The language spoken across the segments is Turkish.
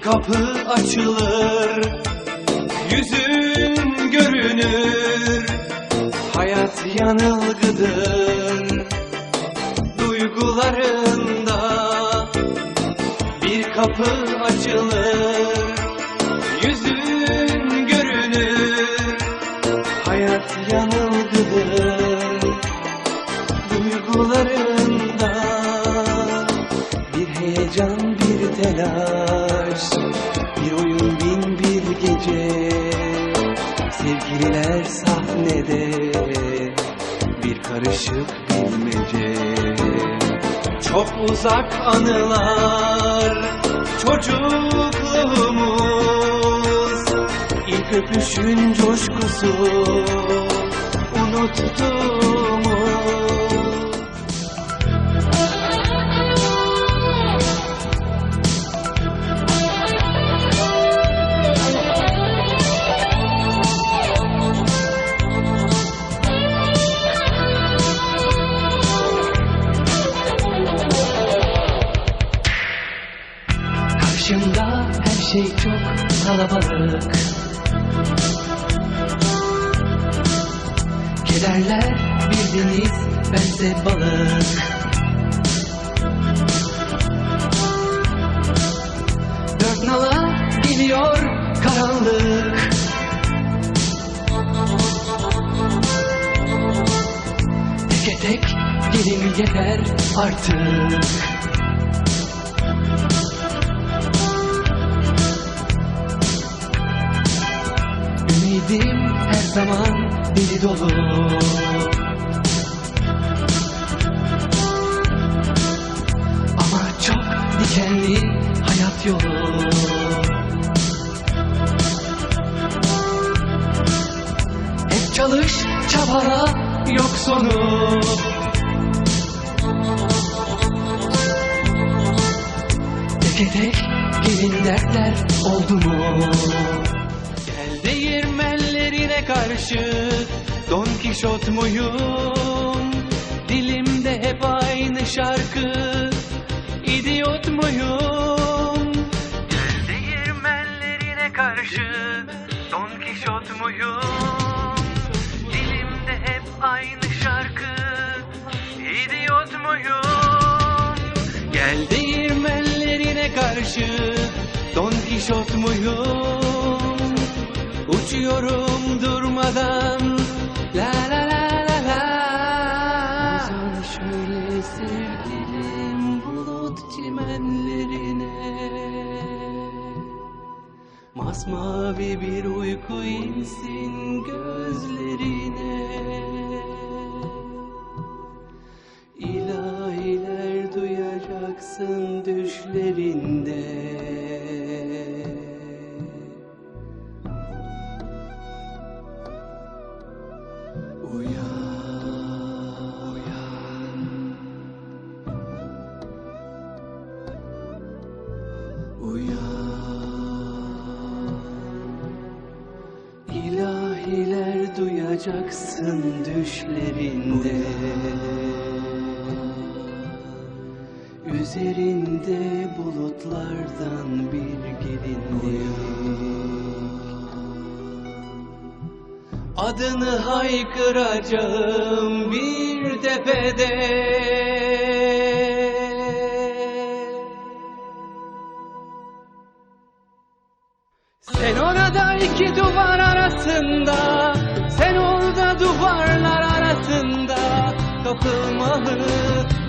kapı açılır Yüzün görünür Hayat yanılgıdır. Duygularında Bir kapı açılır Yüzün görünür Hayat yanılgıdır. Duygularında Bir heyecan bir telaş gece Sevgililer sahnede Bir karışık bilmece. Çok uzak anılar Çocukluğumuz İlk öpüşün coşkusu Unuttuğumuz kalabalık. Kederler bir deniz bense balık. Dört nala geliyor karanlık. Teke tek gelin yeter artık Ümidim her zaman deli dolu. Ama çok dikenli hayat yolu. Hep çalış çabala yok sonu. Teke tek gelin dertler oldu mu? Değirmenlerine karşı Don Kişot muyum? Dilimde hep aynı şarkı İdiot muyum? Gel değirmenlerine karşı Don Kişot muyum? Dilimde hep aynı şarkı İdiot muyum? Gel değirmenlerine karşı Don Kişot muyum? Uçuyorum durmadan. La la la la la. Uzan şöyle sevgilim bulut çimenlerine. Masmavi bir uyku insin gözlerine. İlahiler duyacaksın düşlerinde İlahiler duyacaksın düşlerinde. Üzerinde bulutlardan bir gelinlik Adını haykıracağım bir tepede arasında Sen orada duvarlar arasında Kapılmalı,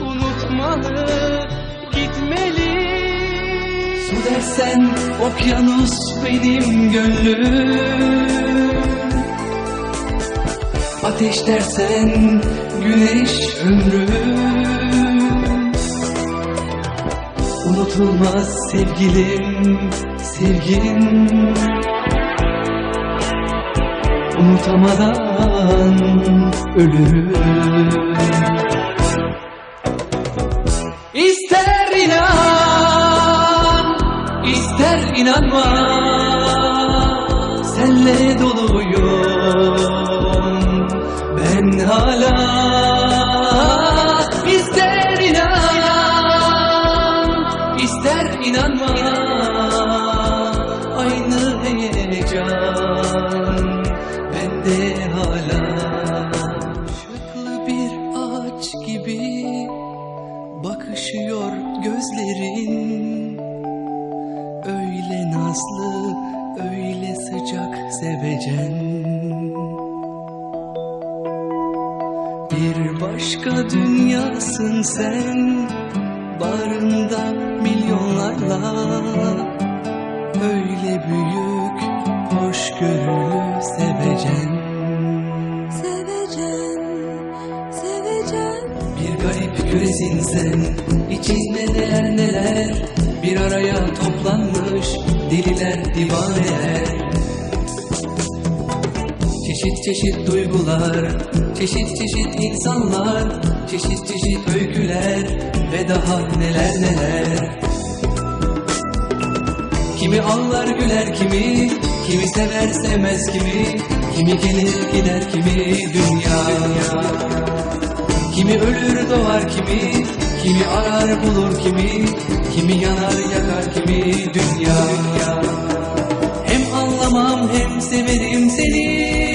unutmalı, gitmeli. Su dersen okyanus benim gönlüm. Ateş dersen güneş ömrüm. Unutulmaz sevgilim, sevgin Unutamadan ölürüm. İster inan, ister inanma Senle doluyum başka dünyasın sen Barında milyonlarla. Öyle büyük, hoşgörülü sevecen. Sevecen, sevecen. Bir garip küresin sen İçinde neler neler. Bir araya toplanmış Deliler divaneler. Çeşit çeşit duygular Çeşit çeşit insanlar Çeşit çeşit öyküler Ve daha neler neler. Kimi ağlar güler kimi Kimi sever sevmez kimi Kimi gelir gider kimi Dünya, Kimi ölür doğar kimi Kimi arar bulur kimi Kimi yanar yakar kimi Dünya, Hem anlamam hem severim seni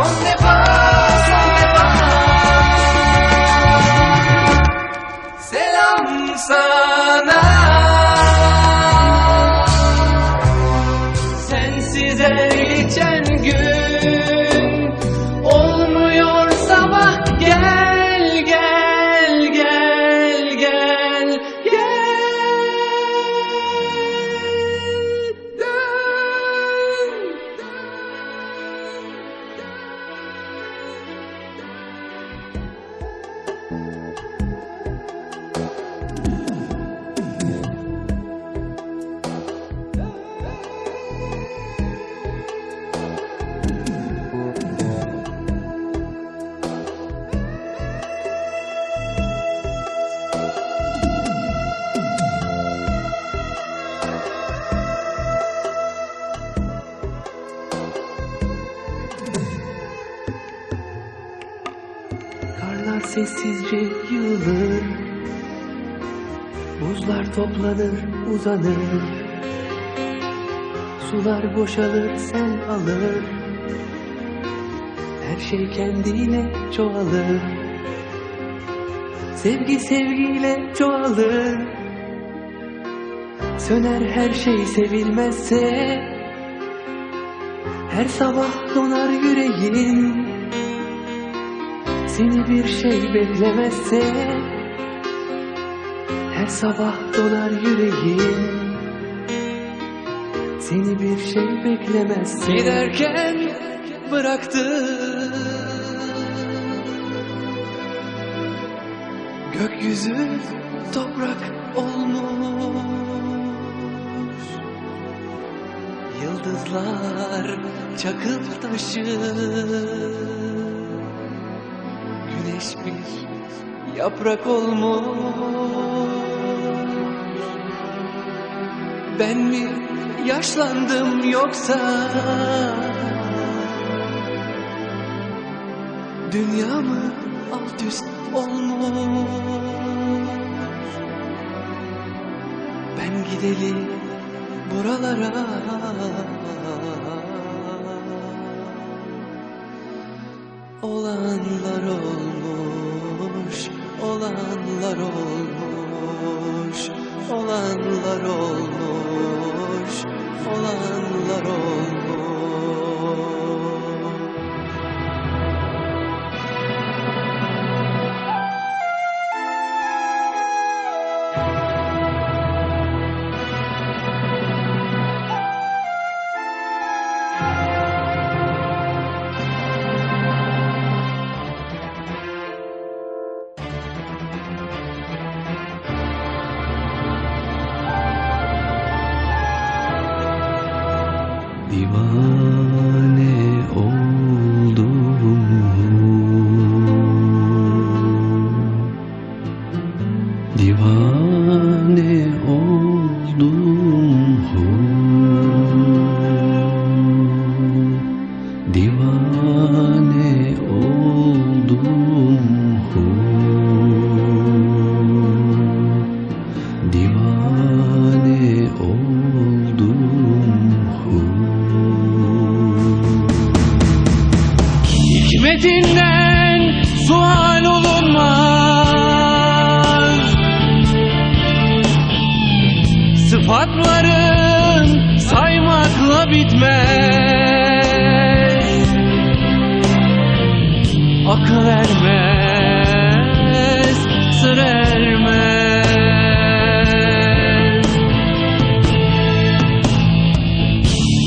¿Dónde vas? Sessizce yığılır Buzlar toplanır uzanır. Sular boşalır sen alır. Her şey kendiyle çoğalır. Sevgi sevgiyle çoğalır. Söner her şey sevilmezse Her sabah donar yüreğin seni bir şey beklemezse Her sabah donar yüreğim. Seni bir şey beklemezse Giderken bıraktı. Gökyüzü toprak olmuş. Yıldızlar çakıl taşı Güneş bir yaprak olmuş. Ben mi yaşlandım yoksa? Dünya mı alt üst olmuş? Ben gideli buralara Olanlar olmuş, olanlar olmuş, olanlar olmuş, olanlar olmuş. 你们 Akıl ermez, sır ermez.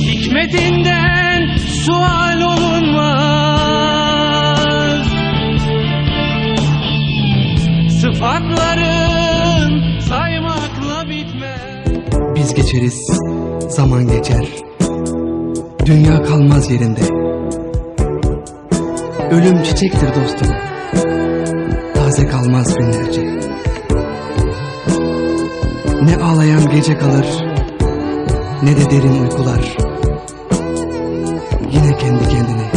Hikmetinden sual olunmaz. Sıfatların saymakla bitmez. Biz geçeriz, zaman geçer. Dünya kalmaz yerinde Ölüm çiçektir dostum. Taze kalmaz günlerce Ne ağlayan gece kalır Ne de derin uykular. Yine kendi kendine